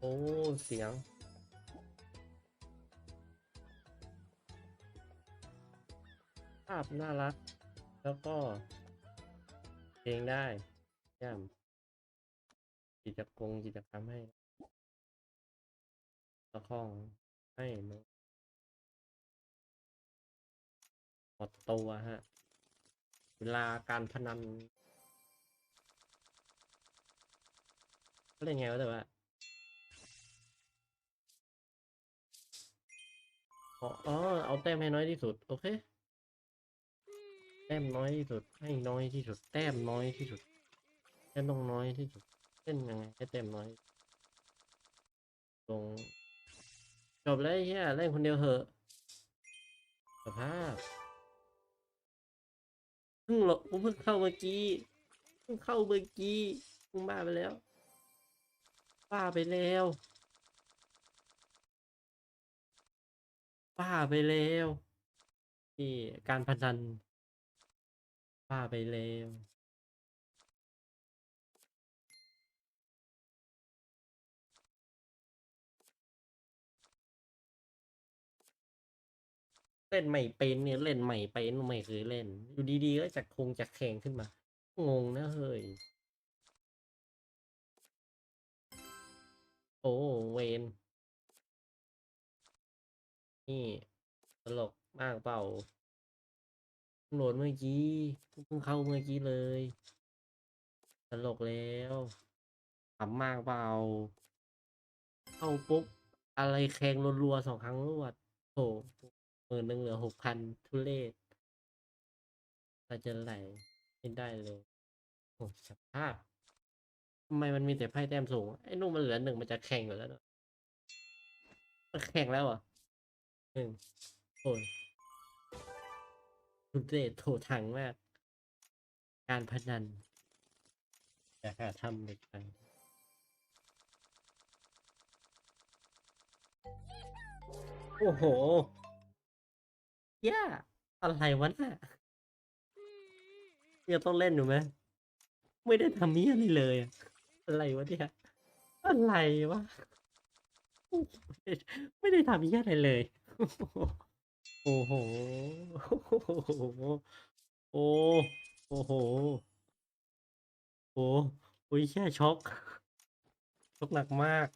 โอ้ เสียง ภาพน่ารัก แล้วก็ เพลงได้ย่ำกิจกรรมกิจกรรมให้ละครให้นหมดตัวฮะ เวลาการพนันเล่นไงวะแต่ว่า อ๋ออ๋อเอาแต้มให้น้อยที่สุด โอเค แต้มน้อยที่สุด ให้น้อยที่สุด แต้มน้อยที่สุดแต้มต้องน้อยที่สุดเล่นยังไงให้แต้มน้อย ลง จบแล้วเฮียเล่นคนเดียวเหอะสภาพเพิ่งหลบกูเพิ่งเข้าเมื่อกี้เพิ่งเข้าเมื่อกี้มึงบ้าไปแล้วบ้าไปแล้ว บ้า ไปแล้วนี่การพนันบ้าไปแล้วเล่นไม่เป็นเนี่ยเล่นไม่เป็นไม่เคยเล่น อยู่ดีๆก็จะคงจะแข่งขึ้นมา งงนะเฮ้ย โอ้เวน นี่ตลกมากเปล่าโหลดเมื่อกี้เพิ่งเข้าเมื่อกี้เลย ตลกแล้วขำมากเปล่า เข้าปุ๊บ อะไรแข่งรัวๆสองครั้งรวดโถหมื่นหนึ่งเหลือหกพันทุเลศเราจะไหลไม่ได้เลยโอ้สภาพทำไมมันมีแต่ไพ่แต้มสูง ไอ้นุ่มมันเหลือหนึ่งมันจะแข่งอยู่แล้วเนอะมันแข่งแล้วอะ หนึ่งโอ้ยทุณเรศโถถังมาก การพนันอยากหาทำเด็กไปโอ้โหย่าอะไรวะน่ะยังต้องเล่นอยู่ไหมไม่ได้ทำนี้อะไรเลย อะอะไรวะเนี่ยอะไรวะ ไม่ได้ทำนี้อะไรเลย โอ้โห โอ้โอ้โห โอ้โหแค่ช็อกช็อกหนักมาก